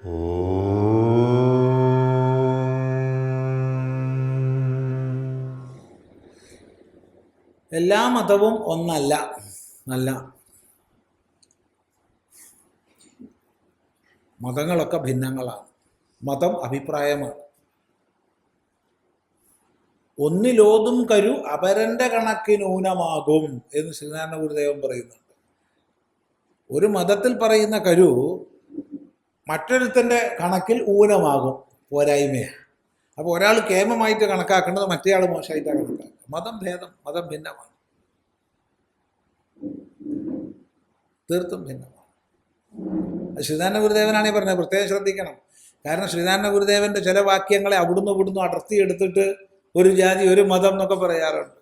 എല്ലാ മതവും ഒന്നല്ല. അല്ല മതങ്ങളൊക്കെ ഭിന്നങ്ങളാണ്. മതം അഭിപ്രായമാണ്. ഒന്നിലോതും കരു അപരന്റെ കണക്കിനൂനമാകും എന്ന് ശ്രീനാരായണ ഗുരുദേവൻ പറയുന്നുണ്ട്. ഒരു മതത്തിൽ പറയുന്ന കരു മറ്റൊരുത്തന്റെ കണക്കിൽ ഊനമാകും പോരായ്മയാണ് അപ്പോൾ ഒരാൾ കേമമായിട്ട് കണക്കാക്കേണ്ടത് മറ്റേ ആൾ മോശമായിട്ടാണ് കണക്കാക്കുക മതം ഭേദം മതം ഭിന്നമാണ്. തീർത്തും ഭിന്നമാണ്. ശ്രീധാന ഗുരുദേവനാണ് ഈ പറഞ്ഞത്. പ്രത്യേകം ശ്രദ്ധിക്കണം. കാരണം ശ്രീധാന ഗുരുദേവന്റെ ചില വാക്യങ്ങളെ അവിടുന്ന് ഇവിടുന്ന് അടർത്തി എടുത്തിട്ട് ഒരു ജാതി ഒരു മതം എന്നൊക്കെ പറയാറുണ്ട്.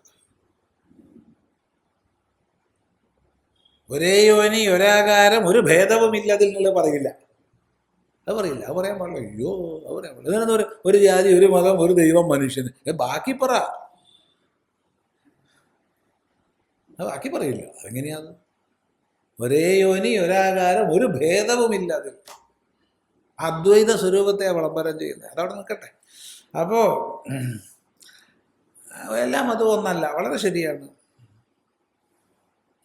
ഒരേ യോനി ഒരാകാരം ഒരു ഭേദവുമില്ല അതിൽ നിങ്ങൾ പറയില്ല അത് പറയില്ല അത് പറയാൻ പാടില്ല. അയ്യോ അത് പറയാൻ പാടില്ല. ഇതാണ് ഒരു ഒരു ജാതി ഒരു മതം ഒരു ദൈവം മനുഷ്യന്? ബാക്കി പറ. ബാക്കി പറയില്ല. അതെങ്ങനെയാണ് ഒരേ യോനി ഒരാകാരം ഒരു ഭേദവുമില്ല അതിൽ അദ്വൈത സ്വരൂപത്തെ വിളംബരം ചെയ്യുന്നത്. അതവിടെ നിൽക്കട്ടെ. അപ്പോൾ എല്ലാ മതവും ഒന്നല്ല. വളരെ ശരിയാണ്.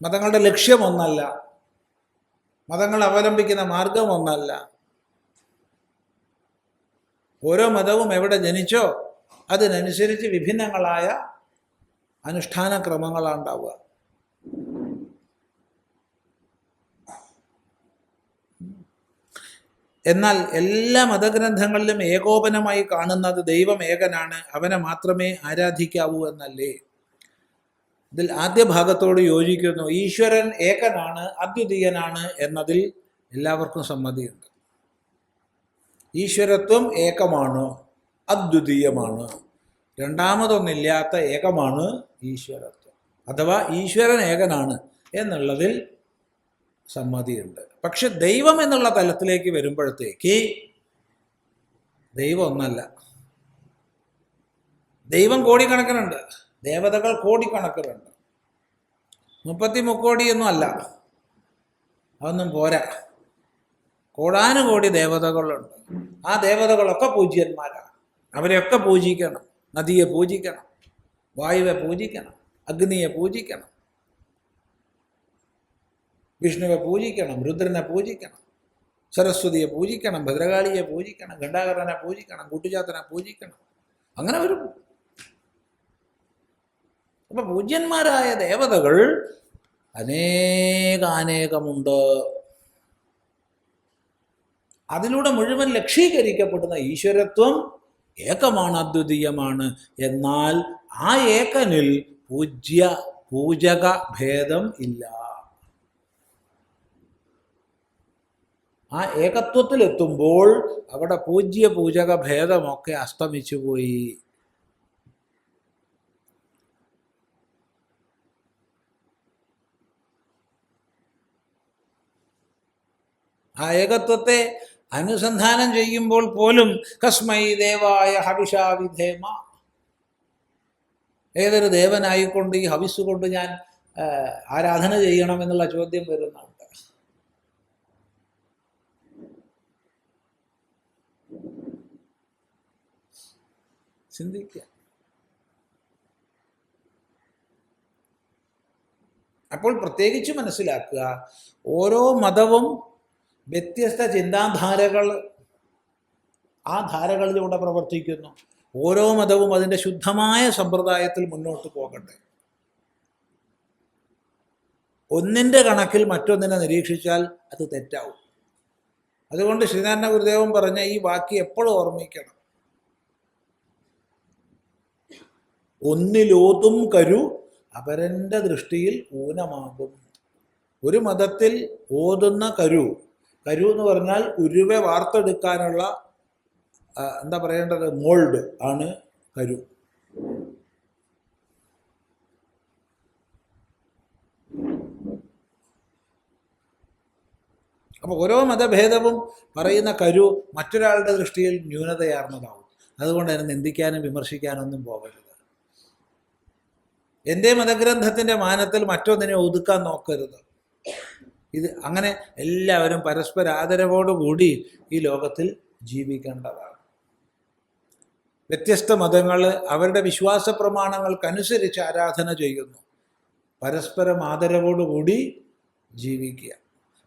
മതങ്ങളുടെ ലക്ഷ്യം ഒന്നല്ല. മതങ്ങൾ അവലംബിക്കുന്ന മാർഗം ഒന്നല്ല. ഓരോ മതവും എവിടെ ജനിച്ചോ അതിനനുസരിച്ച് വിഭിന്നങ്ങളായ അനുഷ്ഠാന ക്രമങ്ങളാണ് ഉണ്ടാവുക. എന്നാൽ എല്ലാ മതഗ്രന്ഥങ്ങളിലും ഏകോപനമായി കാണുന്നത് ദൈവം ഏകനാണ്. അവനെ മാത്രമേ ആരാധിക്കാവൂ എന്നല്ലേ? ഇതിൽ ആദ്യ ഭാഗത്തോട് യോജിക്കുന്നു. ഈശ്വരൻ ഏകനാണ് അദ്വിതീയനാണ് എന്നതിൽ എല്ലാവർക്കും സമ്മതിയുണ്ട്. ഈശ്വരത്വം ഏകമാണ് അദ്വിതീയമാണ്. രണ്ടാമതൊന്നില്ലാത്ത ഏകമാണ് ഈശ്വരത്വം. അഥവാ ഈശ്വരൻ ഏകനാണ് എന്നുള്ളതിൽ സമ്മതിയുണ്ട്. പക്ഷെ ദൈവം എന്നുള്ള തലത്തിലേക്ക് വരുമ്പോഴത്തേക്ക് ദൈവം ഒന്നല്ല. ദൈവം കോടിക്കണക്കിനുണ്ട്. ദേവതകൾ കോടിക്കണക്കിനുണ്ട്. മുപ്പത്തി മുക്കോടിയൊന്നും അല്ല. അതൊന്നും പോരാ. കോടാനുകോടി ദേവതകളുണ്ട്. ആ ദേവതകളൊക്കെ പൂജ്യന്മാരാണ്. അവരെയൊക്കെ പൂജിക്കണം. നദിയെ പൂജിക്കണം. വായുവെ പൂജിക്കണം. അഗ്നിയെ പൂജിക്കണം. വിഷ്ണുവെ പൂജിക്കണം. രുദ്രനെ പൂജിക്കണം. സരസ്വതിയെ പൂജിക്കണം. ഭദ്രകാളിയെ പൂജിക്കണം. ഘണ്ടാകരനെ പൂജിക്കണം. കൂട്ടുചാത്തനെ പൂജിക്കണം. അങ്ങനെ വരും. അപ്പൊ പൂജ്യന്മാരായ ദേവതകൾ അനേകാനേകമുണ്ട്. അതിലൂടെ മുഴുവൻ ലക്ഷീകരിക്കപ്പെടുന്ന ഈശ്വരത്വം ഏകമാണ് അദ്വിതീയമാണ്. എന്നാൽ ആ ഏകനിൽ പൂജ്യ പൂജക ഭേദം ഇല്ല. ആ ഏകത്വത്തിലെത്തുമ്പോൾ അവിടെ പൂജ്യ പൂജക ഭേദമൊക്കെ അസ്തമിച്ചു പോയി. ആ ഏകത്വത്തെ അനുസന്ധാനം ചെയ്യുമ്പോൾ പോലും കസ്മൈ ദേവായ ഹവിഷാവിധേമ ഏതൊരു ദേവനായിക്കൊണ്ട് ഈ ഹവിസ് കൊണ്ട് ഞാൻ ആരാധന ചെയ്യണം എന്നുള്ള ചോദ്യം വരുന്നുണ്ട്. ചിന്തിക്കുക അപ്പോൾ പ്രത്യേകിച്ച് മനസ്സിലാക്കുക ഓരോ മതവും വ്യത്യസ്ത ചിന്താധാരകൾ ആ ധാരകളിലൂടെ പ്രവർത്തിക്കുന്നു. ഓരോ മതവും അതിന്റെ ശുദ്ധമായ സമ്പ്രദായത്തിൽ മുന്നോട്ട് പോകട്ടെ. ഒന്നിന്റെ കണക്കിൽ മറ്റൊന്നിനെ നിരീക്ഷിച്ചാൽ അത് തെറ്റാവും. അതുകൊണ്ട് ശ്രീനാരായണ ഗുരുദേവൻ പറഞ്ഞ ഈ വാക്ക് എപ്പോഴും ഓർമ്മിക്കണം. ഒന്നിലോതും കരു അപരന്റെ ദൃഷ്ടിയിൽ ഊനമാകും. ഒരു മതത്തിൽ ഓതുന്ന കരു കരു എന്ന് പറഞ്ഞാൽ ഉരുവെ വാർത്തെടുക്കാനുള്ള എന്താ പറയേണ്ടത്? മോൾഡ് ആണ് കരു അപ്പോൾ ഓരോ മതഭേദവും പറയുന്ന കരു മറ്റൊരാളുടെ ദൃഷ്ടിയിൽ ന്യൂനതയാർന്നതാവും. അതുകൊണ്ട് അതിനെ നിന്ദിക്കാനും വിമർശിക്കാനൊന്നും പോകരുത്. എന്റെ മതഗ്രന്ഥത്തിന്റെ മാനത്തിൽ മറ്റൊന്നിനെ ഒതുക്കാൻ നോക്കരുത്. ഇത് അങ്ങനെ എല്ലാവരും പരസ്പര ആദരവോടുകൂടി ഈ ലോകത്തിൽ ജീവിക്കേണ്ടതാണ്. വ്യത്യസ്ത മതങ്ങൾ അവരുടെ വിശ്വാസ പ്രമാണങ്ങൾക്കനുസരിച്ച് ആരാധന ചെയ്യുന്നു. പരസ്പരം ആദരവോടുകൂടി ജീവിക്കുക.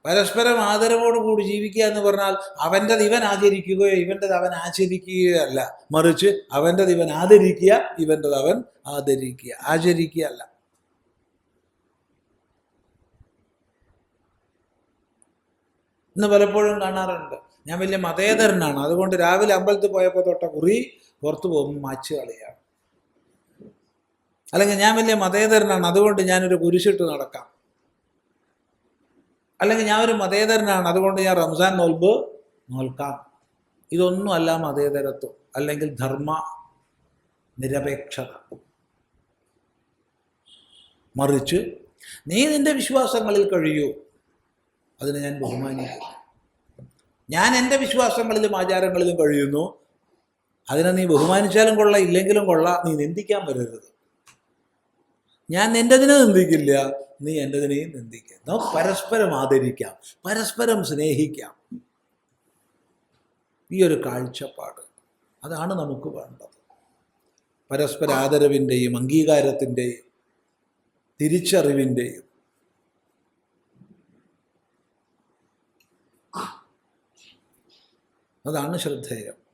പരസ്പരം ആദരവോടുകൂടി ജീവിക്കുക എന്ന് പറഞ്ഞാൽ അവന്റെത് ഇവൻ ആചരിക്കുകയോ ഇവന്റെത് അവൻ ആചരിക്കുകയോ അല്ല മറിച്ച് അവന്റെത് ഇവൻ ആദരിക്കുക ഇവന്റെത് അവൻ ആദരിക്കുക. ആചരിക്കുകയല്ല ഇന്ന് പലപ്പോഴും കാണാറുണ്ട്. ഞാൻ വലിയ മതേതരനാണ്. അതുകൊണ്ട് രാവിലെ അമ്പലത്തിൽ പോയപ്പോൾ തൊട്ട കുറി പുറത്തു പോകുമ്പോൾ മാച്ച് കളിയാണ്. അല്ലെങ്കിൽ ഞാൻ വലിയ മതേതരനാണ്. അതുകൊണ്ട് ഞാനൊരു കുരിശിട്ട് നടക്കാം. അല്ലെങ്കിൽ ഞാൻ ഒരു മതേതരനാണ്. അതുകൊണ്ട് ഞാൻ റംസാൻ നോൽബ് നോൽക്കാം. ഇതൊന്നും അല്ല മതേതരത്വം. അല്ലെങ്കിൽ ധർമ്മ നിരപേക്ഷത. മറിച്ച് നീ നിന്റെ വിശ്വാസങ്ങളിൽ കഴിയൂ. അതിനെ ഞാൻ ബഹുമാനിക്കുന്നു ഞാൻ എന്റെ വിശ്വാസങ്ങളിലും ആചാരങ്ങളിലും കഴിയുന്നു. അതിനെ നീ ബഹുമാനിച്ചാലും കൊള്ള ഇല്ലെങ്കിലും കൊള്ള നീ നിന്ദിക്കാൻ വരരുത്. ഞാൻ നിന്റെതിനെ നിന്ദിക്കില്ല നീ എന്റെതിനെയും നിന്ദിക്കുക നമുക്ക് പരസ്പരം ആദരിക്കാം പരസ്പരം സ്നേഹിക്കാം. ഈ ഒരു കാഴ്ചപ്പാട് അതാണ് നമുക്ക് വേണ്ടത്. പരസ്പര ആദരവിന്റെയും അംഗീകാരത്തിന്റെയും തിരിച്ചറിവിന്റെയും അതാണ് ശ്രദ്ധേയം.